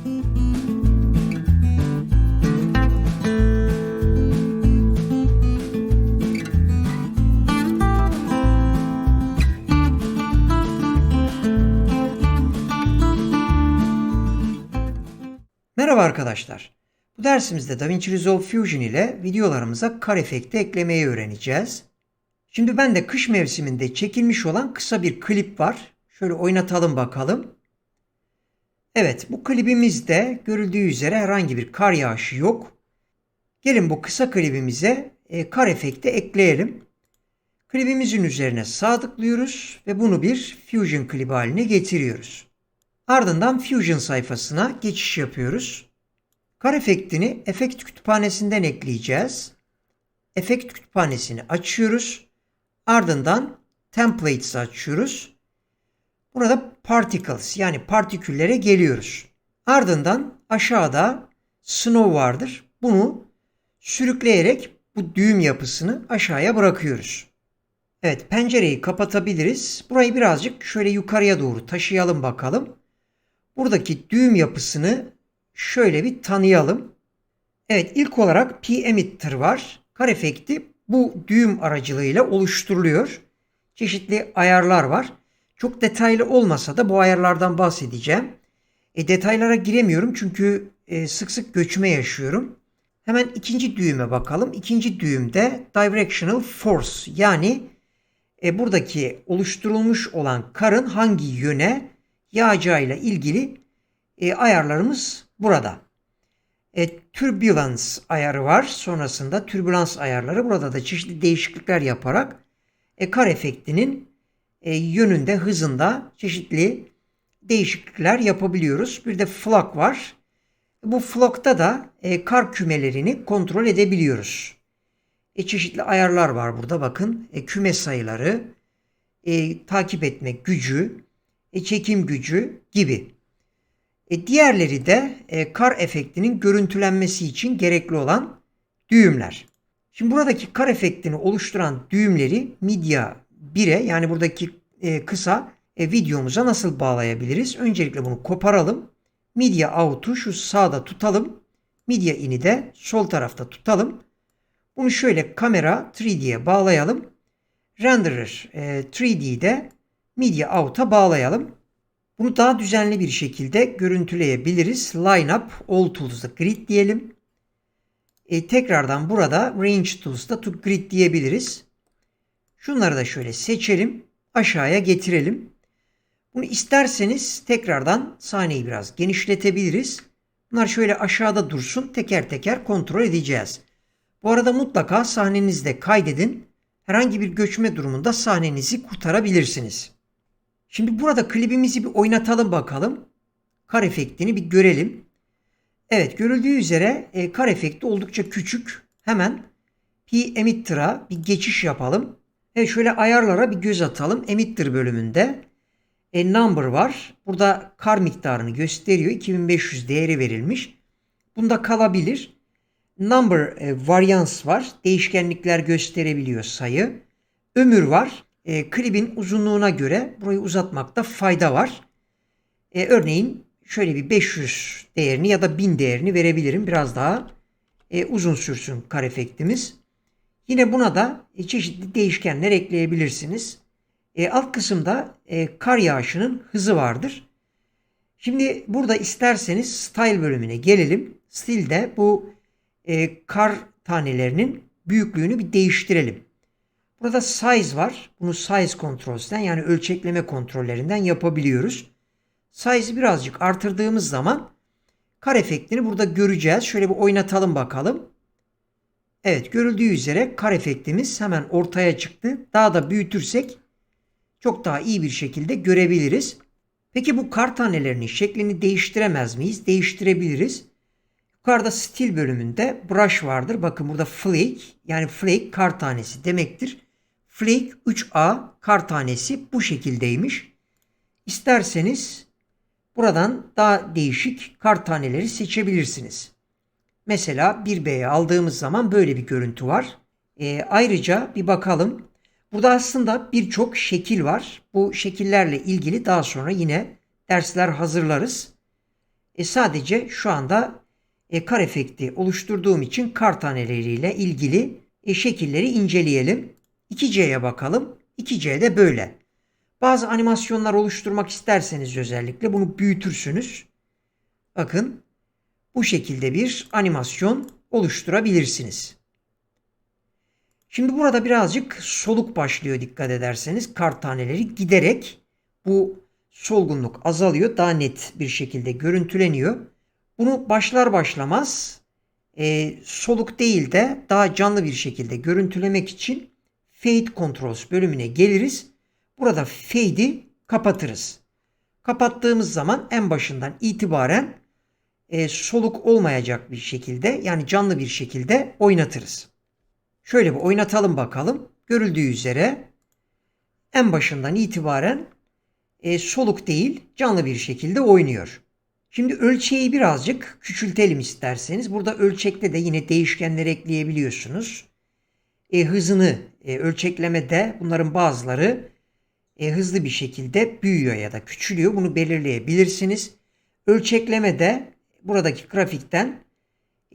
Merhaba arkadaşlar. Bu dersimizde DaVinci Resolve Fusion ile videolarımıza kar efekti eklemeyi öğreneceğiz. Şimdi ben de kış mevsiminde çekilmiş olan kısa bir klip var. Şöyle oynatalım bakalım. Evet bu klibimizde görüldüğü üzere herhangi bir kar yağışı yok. Gelin bu kısa klibimize e, kar efekti ekleyelim. Klibimizin üzerine sağ tıklıyoruz ve bunu bir Fusion klibi haline getiriyoruz. Ardından Fusion sayfasına geçiş yapıyoruz. Kar efektini efekt kütüphanesinden ekleyeceğiz. Efekt kütüphanesini açıyoruz. Ardından Templates açıyoruz. Burada Particles yani partiküllere geliyoruz. Ardından aşağıda Snow vardır. Bunu sürükleyerek bu düğüm yapısını aşağıya bırakıyoruz. Evet pencereyi kapatabiliriz. Burayı birazcık şöyle yukarıya doğru taşıyalım bakalım. Buradaki düğüm yapısını şöyle bir tanıyalım. Evet ilk olarak P-emitter var. Kar efekti bu düğüm aracılığıyla oluşturuluyor. Çeşitli ayarlar var. Çok detaylı olmasa da bu ayarlardan bahsedeceğim. E, detaylara giremiyorum çünkü e, sık sık göçme yaşıyorum. Hemen ikinci düğüme bakalım. İkinci düğümde Directional Force yani e, buradaki oluşturulmuş olan karın hangi yöne yağacağıyla ilgili e, ayarlarımız burada. E, turbulence ayarı var. Sonrasında türbülans ayarları. Burada da çeşitli değişiklikler yaparak e, kar efektinin e, yönünde, hızında çeşitli değişiklikler yapabiliyoruz. Bir de flock var. Bu flock'ta da e, kar kümelerini kontrol edebiliyoruz. E, çeşitli ayarlar var burada bakın. E, küme sayıları, e, takip etme gücü, e, çekim gücü gibi. E, diğerleri de e, kar efektinin görüntülenmesi için gerekli olan düğümler. Şimdi buradaki kar efektini oluşturan düğümleri Media 1'e yani buradaki e, kısa e, videomuza nasıl bağlayabiliriz? Öncelikle bunu koparalım. Media Out'u şu sağda tutalım. Media in'i de sol tarafta tutalım. Bunu şöyle kamera 3D'ye bağlayalım. Renderer e, 3D'yi de Media Out'a bağlayalım. Bunu daha düzenli bir şekilde görüntüleyebiliriz. Lineup All Tools'da Grid diyelim. E, tekrardan burada Range Tools'da To Grid diyebiliriz. Şunları da şöyle seçelim. Aşağıya getirelim. Bunu isterseniz tekrardan sahneyi biraz genişletebiliriz. Bunlar şöyle aşağıda dursun. Teker teker kontrol edeceğiz. Bu arada mutlaka sahnenizde kaydedin. Herhangi bir göçme durumunda sahnenizi kurtarabilirsiniz. Şimdi burada klibimizi bir oynatalım bakalım. Kar efektini bir görelim. Evet görüldüğü üzere e, kar efekti oldukça küçük. Hemen P emitter'a bir geçiş yapalım. Evet şöyle ayarlara bir göz atalım. Emitter bölümünde e, number var. Burada kar miktarını gösteriyor. 2500 değeri verilmiş. Bunda kalabilir. Number e, variance var. Değişkenlikler gösterebiliyor sayı. Ömür var e, klibin uzunluğuna göre burayı uzatmakta fayda var. E, örneğin şöyle bir 500 değerini ya da 1000 değerini verebilirim. Biraz daha e, uzun sürsün kar efektimiz. Yine buna da e, çeşitli değişkenler ekleyebilirsiniz. E, alt kısımda e, kar yağışının hızı vardır. Şimdi burada isterseniz style bölümüne gelelim. Stilde bu e, kar tanelerinin büyüklüğünü bir değiştirelim. Burada size var. Bunu size controls'ten yani ölçekleme kontrollerinden yapabiliyoruz. Size'i birazcık artırdığımız zaman kar efektini burada göreceğiz. Şöyle bir oynatalım bakalım. Evet görüldüğü üzere kar efektimiz hemen ortaya çıktı. Daha da büyütürsek çok daha iyi bir şekilde görebiliriz. Peki bu kar tanelerinin şeklini değiştiremez miyiz? Değiştirebiliriz. Yukarıda stil bölümünde brush vardır. Bakın burada flake yani flake kar tanesi demektir. Flake 3A kar tanesi bu şekildeymiş. İsterseniz buradan daha değişik kar taneleri seçebilirsiniz. Mesela 1B'ye aldığımız zaman böyle bir görüntü var. E, ayrıca bir bakalım. Burada aslında birçok şekil var. Bu şekillerle ilgili daha sonra yine dersler hazırlarız. E, sadece şu anda e, kar efekti oluşturduğum için kar taneleriyle ilgili e, şekilleri inceleyelim. 2C'ye bakalım. 2C'de böyle. Bazı animasyonlar oluşturmak isterseniz özellikle bunu büyütürsünüz. Bakın bu şekilde bir animasyon oluşturabilirsiniz. Şimdi burada birazcık soluk başlıyor dikkat ederseniz. Kar taneleri giderek bu solgunluk azalıyor. Daha net bir şekilde görüntüleniyor. Bunu başlar başlamaz e, soluk değil de daha canlı bir şekilde görüntülemek için Fade Controls bölümüne geliriz. Burada Fade'i kapatırız. Kapattığımız zaman en başından itibaren e, soluk olmayacak bir şekilde yani canlı bir şekilde oynatırız. Şöyle bir oynatalım bakalım. Görüldüğü üzere en başından itibaren e, soluk değil canlı bir şekilde oynuyor. Şimdi ölçeği birazcık küçültelim isterseniz. Burada ölçekte de yine değişkenler ekleyebiliyorsunuz. E, hızını e, ölçeklemede bunların bazıları e, hızlı bir şekilde büyüyor ya da küçülüyor. Bunu belirleyebilirsiniz. Ölçeklemede buradaki grafikten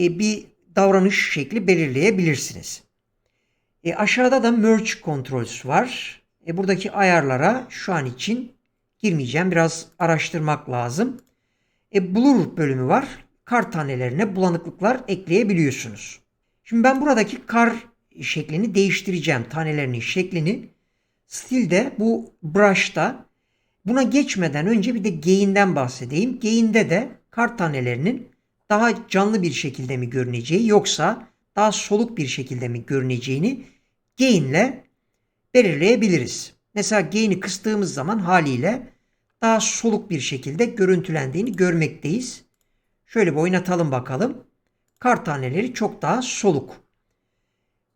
e, bir davranış şekli belirleyebilirsiniz. E, aşağıda da Merge Controls var. E, buradaki ayarlara şu an için girmeyeceğim. Biraz araştırmak lazım. E, Blur bölümü var. Kar tanelerine bulanıklıklar ekleyebiliyorsunuz. Şimdi ben buradaki kar şeklini değiştireceğim. Tanelerinin şeklini. Stilde bu brush'ta buna geçmeden önce bir de gain'den bahsedeyim. Gain'de de kar tanelerinin daha canlı bir şekilde mi görüneceği yoksa daha soluk bir şekilde mi görüneceğini gain ile belirleyebiliriz. Mesela gain'i kıstığımız zaman haliyle daha soluk bir şekilde görüntülendiğini görmekteyiz. Şöyle bir oynatalım bakalım. Kar taneleri çok daha soluk.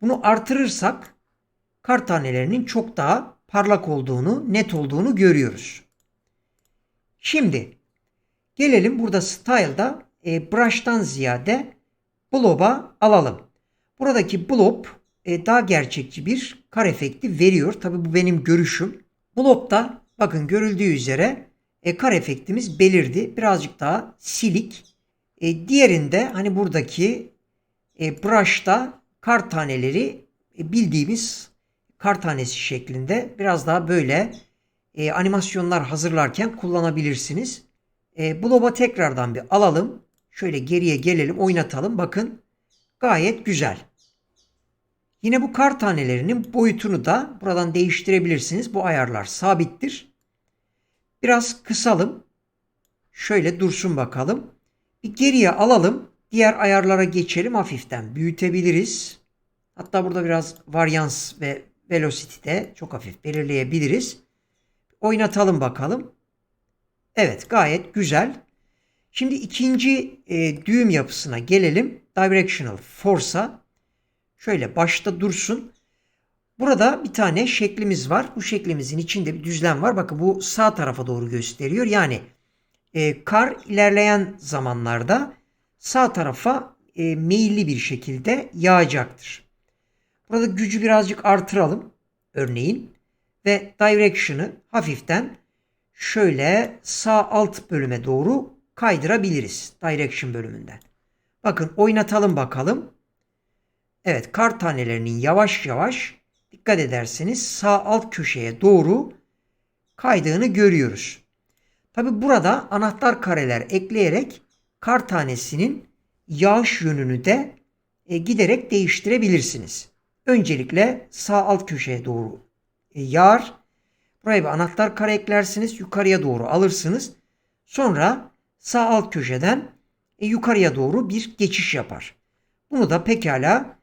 Bunu artırırsak kar tanelerinin çok daha parlak olduğunu, net olduğunu görüyoruz. Şimdi gelelim burada style'da e, brush'tan ziyade blob'a alalım. Buradaki blob e, daha gerçekçi bir kar efekti veriyor. Tabi bu benim görüşüm. Blob'da bakın görüldüğü üzere e, kar efektimiz belirdi. Birazcık daha silik. E, diğerinde hani buradaki e, brush'ta kar taneleri e, bildiğimiz kar tanesi şeklinde biraz daha böyle e, animasyonlar hazırlarken kullanabilirsiniz. E, Blob'a tekrardan bir alalım. Şöyle geriye gelelim oynatalım. Bakın gayet güzel. Yine bu kar tanelerinin boyutunu da buradan değiştirebilirsiniz. Bu ayarlar sabittir. Biraz kısalım. Şöyle dursun bakalım. Bir geriye alalım. Diğer ayarlara geçelim. Hafiften büyütebiliriz. Hatta burada biraz varyans ve velocity de çok hafif belirleyebiliriz. Oynatalım bakalım. Evet gayet güzel. Şimdi ikinci e, düğüm yapısına gelelim. Directional Force'a. Şöyle başta dursun. Burada bir tane şeklimiz var. Bu şeklimizin içinde bir düzlem var. Bakın bu sağ tarafa doğru gösteriyor. Yani e, kar ilerleyen zamanlarda sağ tarafa e, meyilli bir şekilde yağacaktır. Burada gücü birazcık artıralım. Örneğin ve direction'ı hafiften şöyle sağ alt bölüme doğru kaydırabiliriz. Direction bölümünden. Bakın oynatalım bakalım. Evet kar tanelerinin yavaş yavaş dikkat ederseniz sağ alt köşeye doğru kaydığını görüyoruz. Tabi burada anahtar kareler ekleyerek kar tanesinin yağış yönünü de e, giderek değiştirebilirsiniz. Öncelikle sağ alt köşeye doğru e, yağar. Buraya bir anahtar kare eklersiniz. Yukarıya doğru alırsınız. Sonra sağ alt köşeden e, yukarıya doğru bir geçiş yapar. Bunu da pekala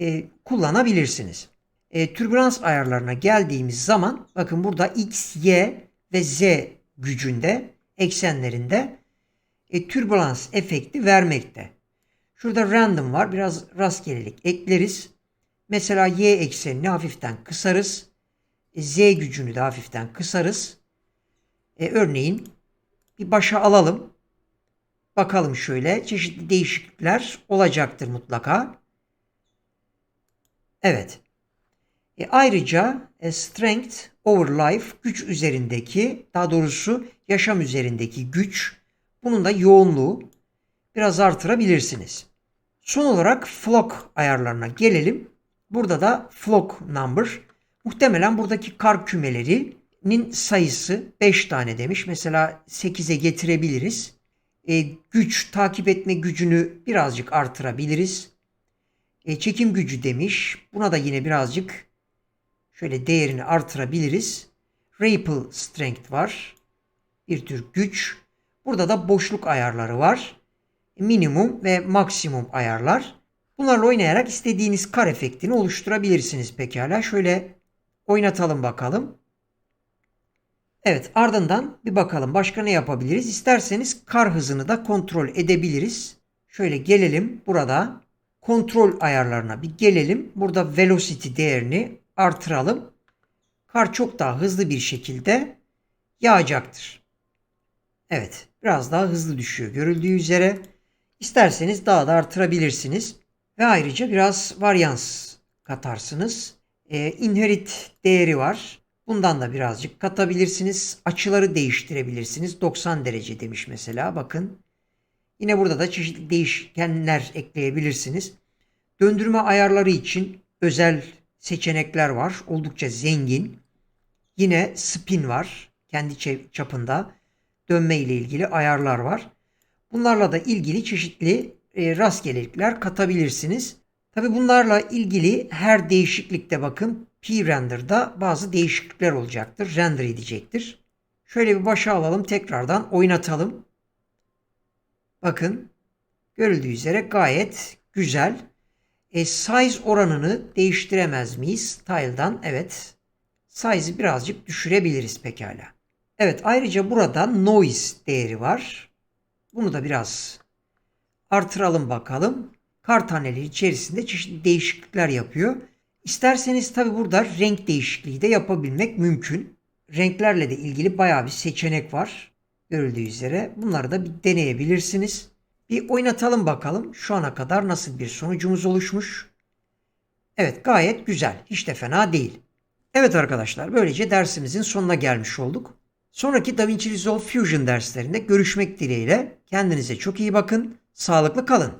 e, kullanabilirsiniz. E, türbülans ayarlarına geldiğimiz zaman bakın burada X, Y ve Z gücünde eksenlerinde e, türbülans efekti vermekte. Şurada random var. Biraz rastgelelik ekleriz. Mesela Y eksenini hafiften kısarız. Z gücünü de hafiften kısarız. E, örneğin bir başa alalım. Bakalım şöyle çeşitli değişiklikler olacaktır mutlaka. Evet. E, ayrıca e, strength over life güç üzerindeki daha doğrusu yaşam üzerindeki güç Bunun da yoğunluğu biraz artırabilirsiniz. Son olarak flock ayarlarına gelelim. Burada da flock number. Muhtemelen buradaki kar kümelerinin sayısı 5 tane demiş. Mesela 8'e getirebiliriz. E, güç, takip etme gücünü birazcık artırabiliriz. E, çekim gücü demiş. Buna da yine birazcık şöyle değerini artırabiliriz. Rappel strength var. Bir tür güç. Burada da boşluk ayarları var. Minimum ve maksimum ayarlar. Bunlarla oynayarak istediğiniz kar efektini oluşturabilirsiniz pekala. Şöyle oynatalım bakalım. Evet ardından bir bakalım başka ne yapabiliriz. İsterseniz kar hızını da kontrol edebiliriz. Şöyle gelelim burada kontrol ayarlarına bir gelelim. Burada velocity değerini artıralım. Kar çok daha hızlı bir şekilde yağacaktır. Evet biraz daha hızlı düşüyor görüldüğü üzere. İsterseniz daha da artırabilirsiniz. Ve ayrıca biraz varyans katarsınız. Ee, inherit değeri var. Bundan da birazcık katabilirsiniz. Açıları değiştirebilirsiniz. 90 derece demiş mesela bakın. Yine burada da çeşitli değişkenler ekleyebilirsiniz. Döndürme ayarları için özel seçenekler var. Oldukça zengin. Yine spin var. Kendi çapında dönme ile ilgili ayarlar var. Bunlarla da ilgili çeşitli e, rastgelelikler katabilirsiniz. Tabi bunlarla ilgili her değişiklikte bakın P-Render'da bazı değişiklikler olacaktır. Render edecektir. Şöyle bir başa alalım tekrardan oynatalım. Bakın görüldüğü üzere gayet güzel. E, size oranını değiştiremez miyiz? Tile'dan evet. Size'ı birazcık düşürebiliriz pekala. Evet ayrıca burada noise değeri var. Bunu da biraz artıralım bakalım. Kar taneleri içerisinde çeşitli değişiklikler yapıyor. İsterseniz tabi burada renk değişikliği de yapabilmek mümkün. Renklerle de ilgili bayağı bir seçenek var. Görüldüğü üzere bunları da bir deneyebilirsiniz. Bir oynatalım bakalım şu ana kadar nasıl bir sonucumuz oluşmuş. Evet gayet güzel. Hiç de fena değil. Evet arkadaşlar böylece dersimizin sonuna gelmiş olduk. Sonraki DaVinci Resolve Fusion derslerinde görüşmek dileğiyle kendinize çok iyi bakın, sağlıklı kalın.